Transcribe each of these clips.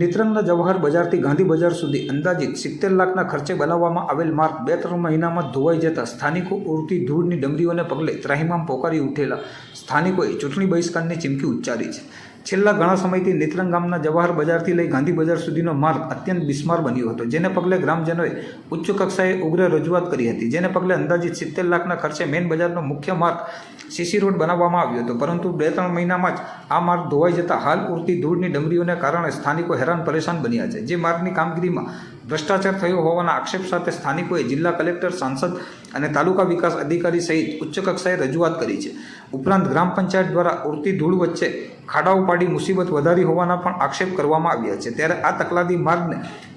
નેત્રંગના જવાહર બજારથી ગાંધી બજાર સુધી અંદાજિત સિત્તેર લાખના ખર્ચે બનાવવામાં આવેલ માર્ગ બે ત્રણ મહિનામાં ધોવાઈ જતા સ્થાનિકો ઉડતી ધૂળની ડમરીઓને પગલે ત્રાહિમામ પોકારી ઉઠેલા સ્થાનિકોએ ચૂંટણી બહિષ્કારની ચીમકી ઉચ્ચારી છે. છેલ્લા ઘણા સમયથી નેત્રંગ ગામના જવાહર બજારથી લઈ ગાંધી બજાર સુધીનો માર્ગ અત્યંત બિસ્માર બન્યો હતો, જેને પગલે ગ્રામજનોએ ઉચ્ચ કક્ષાએ ઉગ્ર રજૂઆત કરી હતી, જેને પગલે અંદાજિત સિત્તેર લાખના ખર્ચે મેન બજારનો મુખ્ય માર્ગ સીસી રોડ બનાવવામાં આવ્યો હતો, પરંતુ બે ત્રણ મહિનામાં જ આ માર્ગ ધોવાઈ જતા હાલ ઉડતી ધૂળની ડમરીઓને કારણે સ્થાનિકો હેરાન પરેશાન બન્યા છે, જે માર્ગની કામગીરીમાં ભ્રષ્ટાચાર થયો હોવાના આક્ષેપ સાથે સ્થાનિકોએ જિલ્લા કલેક્ટર, સાંસદ અને તાલુકા વિકાસ અધિકારી સહિત ઉચ્ચ કક્ષાએ રજૂઆત કરી છે. ઉપરાંત ગ્રામ પંચાયત દ્વારા ઉડતી ધૂળ વચ્ચે ખાડાઓ પાડી મુસીબત વધારી હોવાના પણ આક્ષેપ કરવામાં આવ્યા છે. ત્યારે આ તકલાદી માર્ગને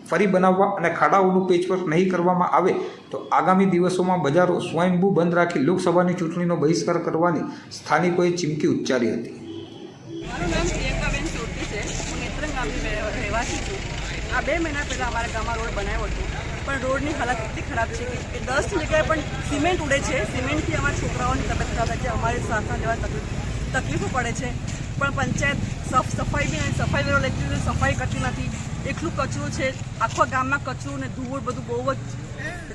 ફરી બનાવવા અને ખાડાઓનું પેચવર્ક નહીં કરવામાં આવે તો આગામી દિવસોમાં બજારો સ્વયંભૂ બંધ રાખી લોકસભાની ચૂંટણીનો બહિષ્કાર કરવાની સ્થાનિકોએ ચીમકી ઉચ્ચારી હતી. મારું નામ પ્રિયંકાબેન ચોટી છે. હું નેત્રંગ ગામની રહેવાસી છું. આ બે મહિના પહેલાં અમારા ગામમાં રોડ બનાવ્યો હતો. પણ રોડની હાલત એટલી ખરાબ છે કે દસ જગ્યાએ પણ સિમેન્ટ ઉડે છે. સિમેન્ટથી અમારા છોકરાઓની તબિયત ખરાબ થાય છે. અમારી શ્વાસના લેવા તકલીફ તકલીફો પડે છે. પણ પંચાયત સફ સફાઈ બી સફાઈ વેરો લેતી નથી, સફાઈ કરતી નથી. એટલું કચરું છે. આખા ગામમાં કચરું ને ધૂળ બધું બહુ જ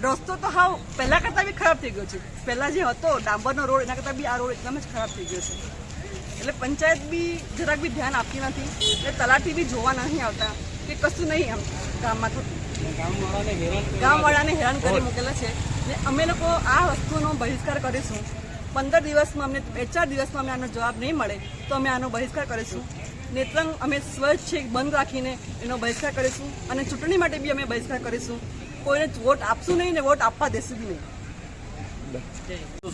રસ્તો તો હાવ પહેલાં કરતાં બી ખરાબ થઈ ગયો છે. પહેલાં જે હતો ડાંબરનો રોડ એના કરતાં બી આ રોડ એકદમ જ ખરાબ થઈ ગયો છે. એટલે પંચાયત બી જરાક બી ધ્યાન આપતી નથી. એટલે તલાટી બી જોવા નહીં આવતા. કે કશું નહીં એમ. ગામમાં થતું. ગામવાળાને હેરાન કરી મૂકેલા છે. ને અમે લોકો આ વસ્તુનો બહિષ્કાર કરીશું. પંદર દિવસમાં અમને બે ચાર દિવસમાં અમને આનો જવાબ નહીં મળે તો અમે આનો બહિષ્કાર કરીશું. નેત્રંગ અમે સ્વચ્છ છે બંધ રાખીને એનો બહિષ્કાર કરીશું અને ચૂંટણી માટે બી અમે બહિષ્કાર કરીશું. કોઈને વોટ આપશું નહીં ને વોટ આપવા દેશું બી નહીં.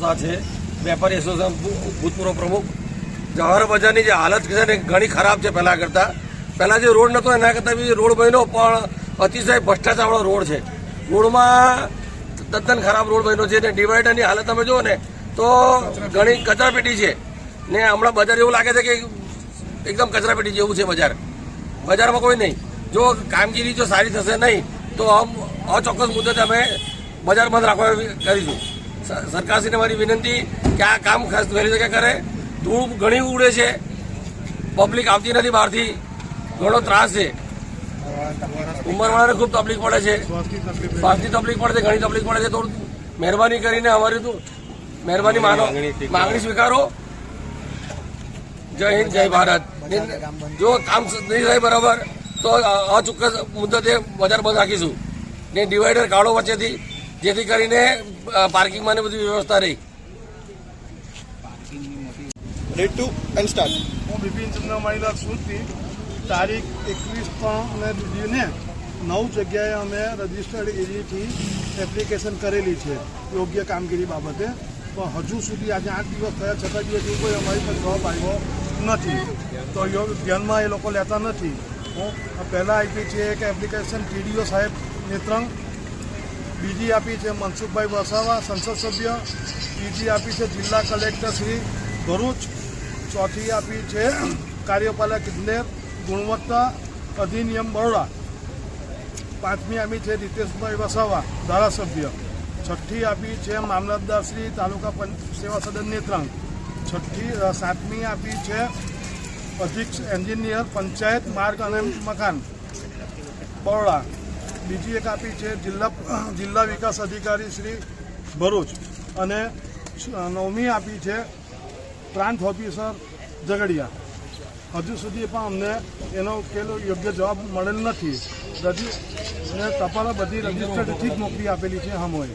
સાથે છે? વેપારી એસોસિએશન ભૂતપૂર્વ પ્રમુખ. જવાહર બજારની જે હાલત છે ને ઘણી ખરાબ છે પહેલાં કરતા. પહેલા જે રોડ નહોતો એના કરતાં બી રોડ બન્યો, પણ અતિશય ભ્રષ્ટાચારવાળો રોડ છે. રોડમાં તદ્દન ખરાબ રોડ બન્યો છે ને ડિવાઈડરની હાલત તમે જુઓ ને, તો ઘણી કચરાપેટી છે. ને હમણાં બજાર એવું લાગે છે કે એકદમ કચરાપેટી જેવું છે બજાર. બજારમાં કોઈ નહીં. જો કામગીરી જો સારી થશે નહીં, તો અમ અચોક્કસ મુદ્દે અમે બજાર બંધ રાખવા કરીશું. સરકારશ્રીને મારી વિનંતી કે આ કામ ખાસ વહેલી શકે કરે. ધૂળ ઘણી ઉડે છે. પબ્લિક આવતી નથી બહારથી. ઘણો ત્રાસ છે. ઉંમરવાળાને ખૂબ તકલીફ પડે છે. શ્વાસની તકલીફ પડે છે ઘણી તકલીફ પડે છે. થોડું મહેરબાની કરીને અમારી તો મહેરબાની માનો માગણી સ્વીકારો. જય હિન્દ જય ભારત. જો કામ નહીં થાય બરાબર તો અચોક્કસ મુદ્દતે બજાર બંધ રાખીશું. ને ડિવાઈડર કાઢો વચ્ચેથી જેથી કરીને પાર્કિંગમાં ને બધી વ્યવસ્થા રહી. રેડ ટુ એન્ડ સ્ટાર્ટ હું બિપિન ચંદ્રમાણીલાલ સુરતી તારીખ એકવીસ પણ અને બીજીને નવ જગ્યાએ અમે રજિસ્ટર્ડ એરિયાથી એપ્લિકેશન કરેલી છે, યોગ્ય કામગીરી બાબતે. પણ હજુ સુધી આજે આઠ દિવસ થયા, છતાં દિવસથી કોઈ અમારી પર જવાબ આવ્યો નથી. તો ધ્યાનમાં એ લોકો લેતા નથી. હું પહેલાં આપી છે કે એપ્લિકેશન ટીડીઓ સાહેબ નેત્રંગ, બીજી આપી છે મનસુખભાઈ વસાવા, સંસદ સભ્ય, ત્રીજી આપી છે જિલ્લા કલેક્ટર શ્રી ભરૂચ, ચોથી આપી છે કાર્યપાલક ઇજનેર ગુણવત્તા અધિનિયમ બરોડા. પાંચમી આપી છે રીતેશભાઈ વસાવા, ધારાસભ્ય. છઠ્ઠી આપી છે મામલતદાર શ્રી, તાલુકા પંચ, સેવા સદન નેત્રંગ. છઠ્ઠી સાતમી આપી છે અધિક્ષ એન્જિનિયર, પંચાયત, માર્ગ અને મકાન. બરોડા. બીજી એક આપી છે જિલ્લા જિલ્લા વિકાસ અધિકારી શ્રી ભરૂચ. અને નવમી આપી છે પ્રાંત ઓફિસર ઝઘડિયા. હજુ સુધી પણ અમને એનો ઉકેલો યોગ્ય જવાબ મળેલ નથી. રજી ટપાલો બધી રજીસ્ટર્ડથી જ મોકલી આપેલી છે હમોએ.